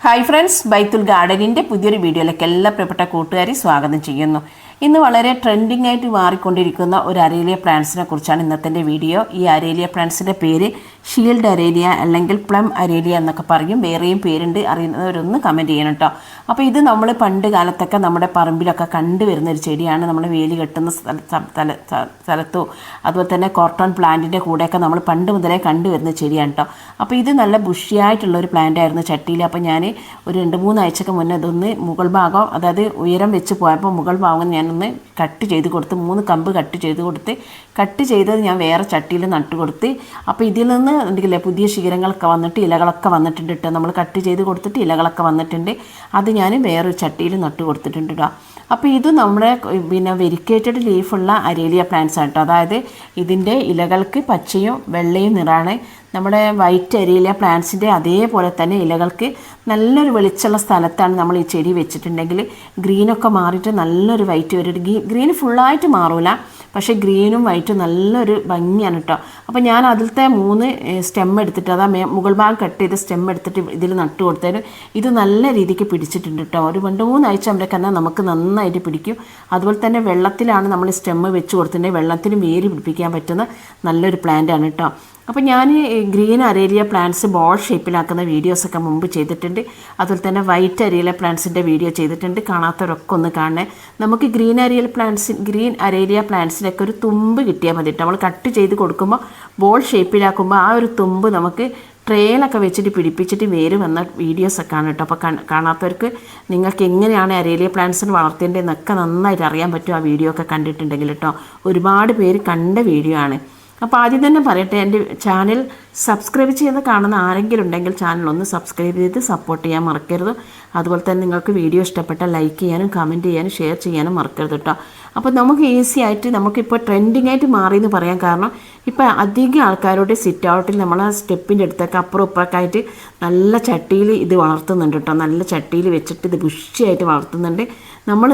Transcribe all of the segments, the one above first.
Hi friends ബൈത്തുൽ ഗാർഡനിന്റെ പുതിയൊരു വീഡിയോയിലേക്ക് എല്ലാ പ്രിയപ്പെട്ട കൂട്ടുകാരെയും സ്വാഗതം ചെയ്യുന്നു. ഇന്ന് വളരെ ട്രെൻഡിങ് ആയിട്ട് മാറിക്കൊണ്ടിരിക്കുന്ന ഒരു അരേലിയ പ്ലാന്റ്സിനെ കുറിച്ചാണ് ഇന്നത്തെ വീഡിയോ. ഈ അരേലിയ പ്ലാന്റ്സിന്റെ പേര് ഷീൽഡ് അരേലിയ അല്ലെങ്കിൽ പ്ലം അരേലിയ എന്നൊക്കെ പറയും. വേറെയും പേരുണ്ട്. അറിയുന്നവരൊന്ന് കമന്റ് ചെയ്യണം കേട്ടോ അപ്പോൾ ഇത് നമ്മൾ പണ്ട് കാലത്തൊക്കെ നമ്മുടെ പറമ്പിലൊക്കെ കണ്ടുവരുന്ന ഒരു ചെടിയാണ്. നമ്മൾ വേലി കെട്ടുന്ന സ്ഥല- സ്ഥല- സ്ഥല- സ്ഥലത്തോ അതുപോലെ തന്നെ കോർട്ടൺ പ്ലാന്റിന്റെ കൂടെയൊക്കെ നമ്മൾ പണ്ട് മുതലേ കണ്ടുവരുന്ന ചെടിയാണ് കേട്ടോ അപ്പോൾ ഇത് നല്ല ബുഷിയായിട്ടുള്ള ഒരു പ്ലാന്റ് ആയിരുന്നു ചട്ടിയിൽ. അപ്പോൾ ഞാൻ ഒരു രണ്ട് മൂന്ന് ആഴ്ചക്ക് മുന്നേ ഇതൊന്ന് മുകൾ ഭാഗം അതായത് ഉയരം വെച്ച് പോയപ്പോൾ മുകൾ ഭാഗം ഞാനൊന്ന് കട്ട് ചെയ്ത് കൊടുത്ത് മൂന്ന് കമ്പ് കട്ട് ചെയ്ത് കൊടുത്ത് കട്ട് ചെയ്തത് ഞാൻ വേറെ ചട്ടിയിൽ നട്ട് കൊടുത്ത് അപ്പോൾ ഇതിൽ നിന്ന് ഉണ്ടെങ്കിലേ പുതിയ ശിഖരങ്ങളൊക്കെ വന്നിട്ട് ഇലകളൊക്കെ വന്നിട്ടുണ്ട് കേട്ടോ നമ്മൾ കട്ട് ചെയ്ത് കൊടുത്തിട്ട് ഇലകളൊക്കെ വന്നിട്ടുണ്ട്. അത് ഞാൻ വേറൊരു ചട്ടിയിൽ നട്ട് കൊടുത്തിട്ടുണ്ട് കേട്ടോ അപ്പോൾ ഇത് നമ്മുടെ പിന്നെ വെരിക്കേറ്റഡ് ലീഫുള്ള അരേലിയ പ്ലാന്റ്സ് ആണ് കേട്ടോ അതായത് ഇതിന്റെ ഇലകൾക്ക് പച്ചയും വെള്ളയും നിറാണ്. നമ്മുടെ വൈറ്റ് അരിയിലെ പ്ലാന്റ്സിന്റെ അതേപോലെ തന്നെ ഇലകൾക്ക് നല്ലൊരു വെളിച്ചുള്ള സ്ഥലത്താണ് നമ്മൾ ഈ ചെടി വെച്ചിട്ടുണ്ടെങ്കിൽ. ഗ്രീനൊക്കെ മാറിയിട്ട് നല്ലൊരു വൈറ്റ് വരും ഗ്രീൻ ഫുള്ളായിട്ട് മാറൂല. പക്ഷേ ഗ്രീനും വൈറ്റും നല്ലൊരു ഭംഗിയാണ് കേട്ടോ. അപ്പോൾ ഞാൻ അതിലത്തെ മൂന്ന് സ്റ്റെം എടുത്തിട്ട് അതാ മുകൾ ഭാഗം കട്ട് ചെയ്ത് സ്റ്റെം എടുത്തിട്ട് ഇതിൽ നട്ട് കൊടുത്തേരും ഇത് നല്ല രീതിക്ക് പിടിച്ചിട്ടുണ്ട് കേട്ടോ. ഒരു രണ്ട് മൂന്നാഴ്ച തന്നെ നമുക്ക് നന്നായിട്ട് പിടിക്കും. അതുപോലെ തന്നെ വെള്ളത്തിലാണ് നമ്മൾ സ്റ്റെം വെച്ച് കൊടുത്തിട്ടുണ്ടെങ്കിൽ വെള്ളത്തിന് വേര് പിടിപ്പിക്കാൻ പറ്റുന്ന നല്ലൊരു പ്ലാന്റ് ആണ് കേട്ടോ. അപ്പോൾ ഞാൻ ഗ്രീൻ അരേലിയ പ്ലാന്റ്സ് ബോൾ ഷേപ്പിലാക്കുന്ന വീഡിയോസൊക്കെ മുമ്പ് ചെയ്തിട്ടുണ്ട്. അതുപോലെ തന്നെ വൈറ്റ് അരേലിയ പ്ലാന്റ്സിന്റെ വീഡിയോ ചെയ്തിട്ടുണ്ട്. കാണാത്തവരൊക്കെ ഒന്ന് കാണണേ. നമുക്ക് green aralia plants green aralia പ്ലാന്റ്സിനൊക്കെ ഒരു തുമ്പ് കിട്ടിയാൽ മതി നമ്മൾ കട്ട് ചെയ്ത് കൊടുക്കുമ്പോൾ ബോൾ ഷേപ്പിലാക്കുമ്പോൾ ആ ഒരു തുമ്പ് നമുക്ക് ട്രെയിനൊക്കെ വെച്ചിട്ട് പിടിപ്പിച്ചിട്ട് വേര് വന്ന വീഡിയോസൊക്കെ ആണ് കേട്ടോ. അപ്പോൾ കാണാത്തവർക്ക് നിങ്ങൾക്ക് എങ്ങനെയാണ് അരേലിയ പ്ലാന്റ്സിന് വളർത്തേണ്ടതെന്നൊക്കെ നന്നായിട്ട് അറിയാൻ പറ്റും ആ വീഡിയോ ഒക്കെ കണ്ടിട്ടുണ്ടെങ്കിൽ കേട്ടോ. ഒരുപാട് പേര് കണ്ട വീഡിയോ ആണ്. അപ്പോൾ ആദ്യം തന്നെ പറയട്ടെ എന്റെ ചാനൽ സബ്സ്ക്രൈബ് ചെയ്ത് കാണുന്ന ആരെങ്കിലും ഉണ്ടെങ്കിൽ ചാനൽ ഒന്ന് സബ്സ്ക്രൈബ് ചെയ്ത് സപ്പോർട്ട് ചെയ്യാൻ മറക്കരുത്. അതുപോലെ തന്നെ നിങ്ങൾക്ക് വീഡിയോ ഇഷ്ടപ്പെട്ടാൽ ലൈക്ക് ചെയ്യാനും കമന്റ് ചെയ്യാനും ഷെയർ ചെയ്യാനും മറക്കരുത് കേട്ടോ അപ്പോൾ നമുക്ക് ഈസി ആയിട്ട് നമുക്കിപ്പോൾ ട്രെൻഡിങ് ആയിട്ട് മാറി എന്ന് പറയാൻ കാരണം ഇപ്പോൾ അധികം ആൾക്കാരോട് സിറ്റ് ഔട്ടിൽ നമ്മൾ ആ സ്റ്റെപ്പിന്റെ അടുത്തൊക്കെ അപ്പുറം ഇപ്പുറമൊക്കെ ആയിട്ട് നല്ല ചട്ടിയിൽ ഇത് വളർത്തുന്നുണ്ട് കേട്ടോ നല്ല ചട്ടിയിൽ വെച്ചിട്ട് ഇത് ബുഷിയായിട്ട് വളർത്തുന്നുണ്ട്. നമ്മൾ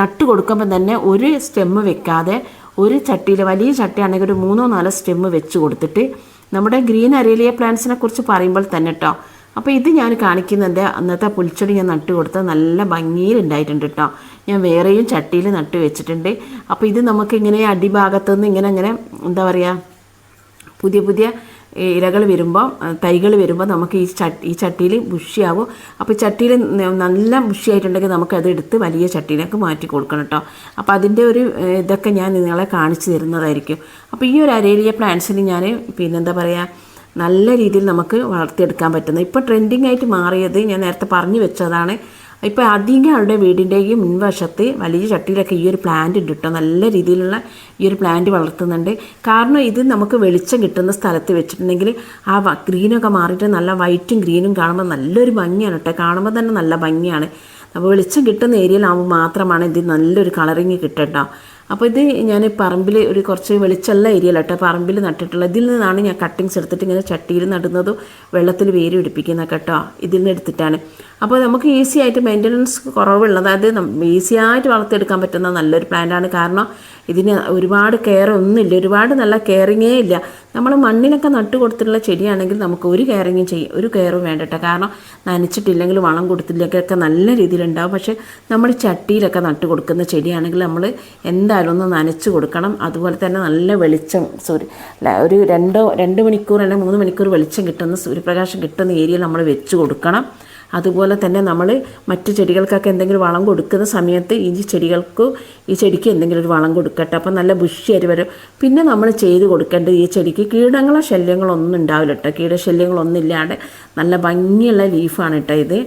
നട്ട് കൊടുക്കുമ്പോൾ തന്നെ ഒരു സ്റ്റെമ്മ് വെക്കാതെ ഒരു ചട്ടിയിൽ വലിയ ചട്ടിയാണെങ്കിൽ ഒരു മൂന്നോ നാലോ സ്റ്റെമ്മ് വെച്ച് കൊടുത്തിട്ട് നമ്മുടെ ഗ്രീൻ അരേലിയ പ്ലാന്റ്സിനെ കുറിച്ച് പറയുമ്പോൾ തന്നെ കേട്ടോ അപ്പോൾ ഇത് ഞാൻ കാണിക്കുന്നതിന്റെ അന്നത്തെ പുൽച്ചെടി ഞാൻ നട്ട് കൊടുത്ത നല്ല ഭംഗിയിൽ ഉണ്ടായിട്ടുണ്ട് കേട്ടോ ഞാൻ വേറെയും ചട്ടിയിൽ നട്ട് വെച്ചിട്ടുണ്ട്. അപ്പോൾ ഇത് നമുക്ക് ഇങ്ങനെ അടിഭാഗത്തുനിന്ന് ഇങ്ങനെ ഇങ്ങനെ എന്താ പറയുക പുതിയ പുതിയ ഇലകൾ വരുമ്പോൾ തൈകൾ വരുമ്പോൾ നമുക്ക് ഈ ചട്ടി ഈ ചട്ടിയിൽ ബുഷിയാവും അപ്പോൾ ചട്ടിയിൽ നല്ല ബുഷിയായിട്ടുണ്ടെങ്കിൽ നമുക്കത് എടുത്ത് വലിയ ചട്ടിയിലേക്ക് മാറ്റി കൊടുക്കണം കേട്ടോ. അപ്പോൾ അതിന്റെ ഒരു ഇതൊക്കെ ഞാൻ നിങ്ങളെ കാണിച്ചു തരുന്നതായിരിക്കും. അപ്പോൾ ഈ ഒരു അരേലിയ പ്ലാന്റ്സിന് ഞാൻ പിന്നെന്താ പറയുക നല്ല രീതിയിൽ നമുക്ക് വളർത്തിയെടുക്കാൻ പറ്റുന്നത്. ഇപ്പോൾ ട്രെൻഡിങ് ആയിട്ട് മാറിയത് ഞാൻ നേരത്തെ പറഞ്ഞു വെച്ചതാണ്. ഇപ്പോൾ അധികം ആളുടെ വീടിന്റെയും മുൻവശത്ത് വലിയ ചട്ടിയിലൊക്കെ ഈ ഒരു പ്ലാന്റ് ഉണ്ട് കേട്ടോ നല്ല രീതിയിലുള്ള ഈ ഒരു പ്ലാന്റ് വളർത്തുന്നുണ്ട്. കാരണം ഇത് നമുക്ക് വെളിച്ചം കിട്ടുന്ന സ്ഥലത്ത് വെച്ചിട്ടുണ്ടെങ്കിൽ ആ ഗ്രീനൊക്കെ മാറിയിട്ട് നല്ല വൈറ്റും ഗ്രീനും കാണുമ്പോൾ നല്ലൊരു ഭംഗിയാണ് കേട്ടോ കാണുമ്പോൾ തന്നെ നല്ല ഭംഗിയാണ്. അപ്പോൾ വെളിച്ചം കിട്ടുന്ന ഏരിയയിലാകുമ്പോൾ മാത്രമാണ് ഇത് നല്ലൊരു കളറിങ് കിട്ടട്ടോ അപ്പോൾ ഇത് ഞാൻ പറമ്പിൽ ഒരു കുറച്ച് വെളിച്ചമുള്ള കേട്ടോ. പറമ്പിൽ നട്ടിട്ടുള്ളത് ഇതിൽ നിന്നാണ് ഞാൻ കട്ടിങ്സ് എടുത്തിട്ട് ഇങ്ങനെ ചട്ടിയിൽ നടുന്നതും വെള്ളത്തിൽ വേര് പിടിപ്പിക്കുന്ന കേട്ടോ ഇതിൽ നിന്ന് എടുത്തിട്ടാണ്. അപ്പോൾ നമുക്ക് ഈസി ആയിട്ട് മെയിന്റനൻസ് കുറവുള്ളത് അതായത് ഈസി ആയിട്ട് വളർത്തിയെടുക്കാൻ പറ്റുന്ന നല്ലൊരു പ്ലാന്റാണ് കാരണം ഇതിന് ഒരുപാട് കെയർ ഒന്നുമില്ല ഒരുപാട് നല്ല കെയറിങ്ങേ ഇല്ല. നമ്മൾ മണ്ണിലൊക്കെ നട്ട് കൊടുത്തിട്ടുള്ള ചെടിയാണെങ്കിൽ നമുക്ക് ഒരു കെയറിങ്ങും ചെയ്യും ഒരു കെയറും വേണ്ടട്ടോ കാരണം നനച്ചിട്ടില്ലെങ്കിൽ വളം കൊടുത്തില്ലെങ്കിലൊക്കെ നല്ല രീതിയിലുണ്ടാവും. പക്ഷേ നമ്മൾ ചട്ടിയിലൊക്കെ നട്ട് കൊടുക്കുന്ന ചെടിയാണെങ്കിൽ നമ്മൾ എന്തായാലും ഒന്ന് നനച്ച് കൊടുക്കണം. അതുപോലെ തന്നെ നല്ല വെളിച്ചം സൂര്യ ഒരു രണ്ടോ രണ്ട് മണിക്കൂർ അല്ലെങ്കിൽ മൂന്ന് മണിക്കൂർ വെളിച്ചം കിട്ടുന്ന സൂര്യപ്രകാശം കിട്ടുന്ന ഏരിയയിൽ നമ്മൾ വെച്ച് കൊടുക്കണം. അതുപോലെ തന്നെ നമ്മൾ മറ്റു ചെടികൾക്കൊക്കെ എന്തെങ്കിലും വളം കൊടുക്കുന്ന സമയത്ത് ഈ ചെടികൾക്ക് ഈ ചെടിക്ക് എന്തെങ്കിലും ഒരു വളം കൊടുക്കട്ടെ. അപ്പം നല്ല ബുഷിയായിട്ട് വരും. പിന്നെ നമ്മൾ ചെയ്ത് കൊടുക്കേണ്ടത് ഈ ചെടിക്ക് കീടങ്ങളോ ശല്യങ്ങളോ ഒന്നും ഉണ്ടാവില്ല കേട്ടോ. കീടശല്യങ്ങളൊന്നും ഇല്ലാതെ നല്ല ഭംഗിയുള്ള ലീഫാണ് കേട്ടോ ഇത്.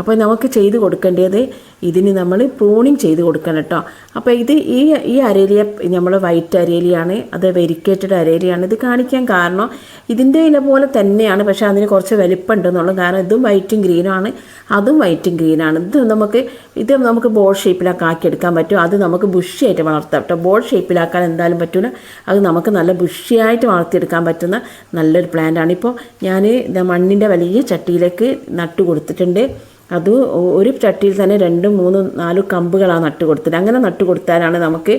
അപ്പോൾ നമുക്ക് ചെയ്ത് കൊടുക്കേണ്ടത് ഇതിന് നമ്മൾ പ്രൂണിങ് ചെയ്ത് കൊടുക്കണം കേട്ടോ. അപ്പോൾ ഇത് ഈ ഈ അരേലിയ നമ്മൾ വൈറ്റ് അരേലിയാണ് അത് വെരിക്കേറ്റഡ് അരേലിയാണ്. ഇത് കാണിക്കാൻ കാരണം ഇതിന്റെ ഇല പോലെ തന്നെയാണ് പക്ഷേ അതിന് കുറച്ച് വലിപ്പമുണ്ടെന്നുള്ളത് കാരണം ഇതും വൈറ്റും ഗ്രീനാണ് അതും വൈറ്റും ഗ്രീനാണ് ഇത് നമുക്ക് ഇത് നമുക്ക് ബോൾ ഷേപ്പിലൊക്കെ ആക്കിയെടുക്കാൻ പറ്റും. അത് നമുക്ക് ബുഷിയായിട്ട് വളർത്താം കേട്ടോ. ബോൾ ഷേപ്പിലാക്കാൻ എന്തായാലും പറ്റില്ല അത് നമുക്ക് നല്ല ബുഷിയായിട്ട് വളർത്തിയെടുക്കാൻ പറ്റുന്ന നല്ലൊരു പ്ലാന്റാണ് ഇപ്പോൾ ഞാൻ മണ്ണിന്റെ വലിയ ചട്ടിയിലേക്ക് നട്ടു കൊടുത്തിട്ടുണ്ട്. അത് ഒരു ചട്ടിയിൽ തന്നെ രണ്ട് രണ്ടും മൂന്നും നാലും കമ്പുകളാണ് നട്ട് കൊടുത്തത് അങ്ങനെ നട്ട് കൊടുത്താലാണ് നമുക്ക്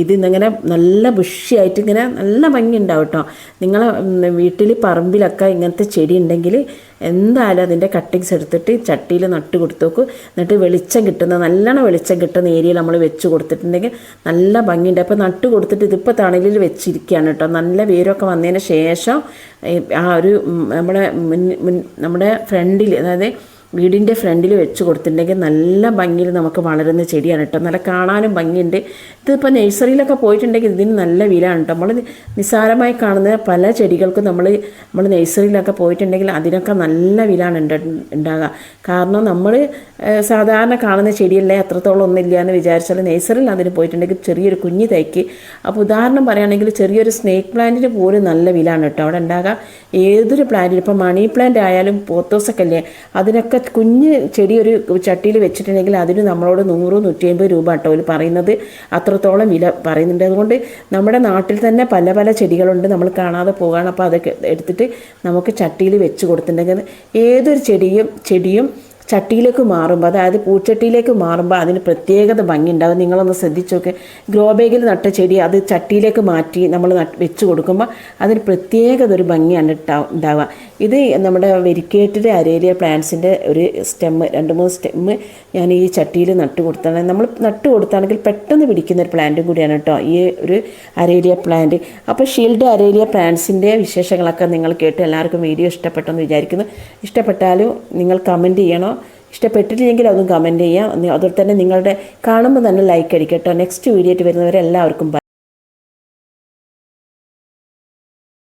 ഇത് ഇന്നിങ്ങനെ നല്ല ബുഷിയായിട്ട് ഇങ്ങനെ നല്ല ഭംഗി ഉണ്ടാവും കേട്ടോ നിങ്ങളെ വീട്ടിൽ പറമ്പിലൊക്കെ ഇങ്ങനത്തെ ചെടി ഉണ്ടെങ്കിൽ എന്തായാലും അതിന്റെ കട്ടിങ്സ് എടുത്തിട്ട് ചട്ടിയിൽ നട്ട് കൊടുത്തു നോക്കും എന്നിട്ട് വെളിച്ചം കിട്ടുന്ന നല്ലോണം വെളിച്ചം കിട്ടുന്ന ഏരിയയിൽ നമ്മൾ വെച്ച് കൊടുത്തിട്ടുണ്ടെങ്കിൽ നല്ല ഭംഗിയുണ്ട്. അപ്പോൾ നട്ട് കൊടുത്തിട്ട് ഇതിപ്പോൾ തണലിൽ വെച്ചിരിക്കുകയാണ് കേട്ടോ. നല്ല വേരൊക്കെ വന്നതിന് ശേഷം ആ ഒരു നമ്മുടെ മുൻ നമ്മുടെ ഫ്രണ്ടിൽ അതായത് വീടിന്റെ ഫ്രണ്ടിൽ വെച്ച് കൊടുത്തിട്ടുണ്ടെങ്കിൽ നല്ല ഭംഗിയിൽ നമുക്ക് വളരുന്ന ചെടിയാണ് കേട്ടോ. നല്ല കാണാനും ഭംഗിയുണ്ട്. ഇതിപ്പോൾ നഴ്സറിയിലൊക്കെ പോയിട്ടുണ്ടെങ്കിൽ ഇതിന് നല്ല വിലയാണ് കേട്ടോ. നമ്മൾ നിസ്സാരമായി കാണുന്ന പല ചെടികൾക്കും നമ്മൾ നമ്മൾ നഴ്സറിയിലൊക്കെ പോയിട്ടുണ്ടെങ്കിൽ അതിനൊക്കെ നല്ല വിലയാണ് ഉണ്ട് ഉണ്ടാകുക കാരണം നമ്മൾ സാധാരണ കാണുന്ന ചെടിയല്ലേ അത്രത്തോളം ഒന്നുമില്ല എന്ന് വിചാരിച്ചാൽ നഴ്സറിയിൽ അതിന് പോയിട്ടുണ്ടെങ്കിൽ ചെറിയൊരു കുഞ്ഞു തൈക്ക്. അപ്പോൾ ഉദാഹരണം പറയുകയാണെങ്കിൽ ചെറിയൊരു സ്നേക്ക് പ്ലാന്റിന് പോലും നല്ല വിലയാണ് കേട്ടോ. അവിടെ ഉണ്ടാകുക ഏതൊരു പ്ലാന്റിന് ഇപ്പോൾ മണി പ്ലാന്റ് ആയാലും പോത്തോസൊക്കെ അല്ലേ അതിനൊക്കെ കുഞ്ഞ് ചെടി ഒരു ചട്ടിയിൽ വെച്ചിട്ടുണ്ടെങ്കിൽ അതിന് നമ്മളോട് നൂറ് നൂറ്റി അമ്പത് രൂപ കേട്ടോ അവർ പറയുന്നത്. അത്രത്തോളം വില പറയുന്നുണ്ട്. അതുകൊണ്ട് നമ്മുടെ നാട്ടിൽ തന്നെ പല പല ചെടികളുണ്ട് നമ്മൾ കാണാതെ പോകുകയാണ് അപ്പോൾ അതൊക്കെ എടുത്തിട്ട് നമുക്ക് ചട്ടിയിൽ വെച്ച് കൊടുത്തിട്ടുണ്ടെങ്കിൽ ഏതൊരു ചെടിയും ചെടിയും ചട്ടിയിലേക്ക് മാറുമ്പോൾ അതായത് പൂച്ചട്ടിയിലേക്ക് മാറുമ്പോൾ അതിന് പ്രത്യേകത ഭംഗി ഉണ്ടാകും നിങ്ങളൊന്ന് ശ്രദ്ധിച്ചൊക്കെ. ഗ്രോ ബാഗിൽ നട്ട ചെടി അത് ചട്ടിയിലേക്ക് മാറ്റി നമ്മൾ വെച്ച് കൊടുക്കുമ്പോൾ അതിന് പ്രത്യേകത ഒരു ഭംഗിയാണ് ഉണ്ടാ- ഉണ്ടാവുക. ഇത് നമ്മുടെ വെരിക്കേറ്റഡ് അരേലിയ പ്ലാന്റ്സിന്റെ ഒരു സ്റ്റെമ്മ് രണ്ട് മൂന്ന് സ്റ്റെമ്മ് ഞാൻ ഈ ചട്ടിയിൽ നട്ട് കൊടുത്താണ്. നമ്മൾ നട്ട് കൊടുത്താണെങ്കിൽ പെട്ടെന്ന് പിടിക്കുന്ന ഒരു പ്ലാന്റും കൂടിയാണ് കേട്ടോ ഈ ഒരു അരേലിയ പ്ലാന്റ്. അപ്പോൾ ഷീൽഡ് അരേലിയ പ്ലാന്റ്സിന്റെ വിശേഷങ്ങളൊക്കെ നിങ്ങൾ കേട്ട് എല്ലാവർക്കും വീഡിയോ ഇഷ്ടപ്പെട്ടെന്ന് വിചാരിക്കുന്നു. ഇഷ്ടപ്പെട്ടാലും നിങ്ങൾ കമന്റ് ചെയ്യണോ? ഇഷ്ടപ്പെട്ടിട്ടില്ലെങ്കിൽ അതും കമന്റ് ചെയ്യാം അതുപോലെ തന്നെ നിങ്ങളുടെ കാണുമ്പോൾ തന്നെ ലൈക്ക് അടിക്കട്ടോ നെക്സ്റ്റ് വീഡിയോ ആയിട്ട് വരുന്നവരെ എല്ലാവർക്കും bye.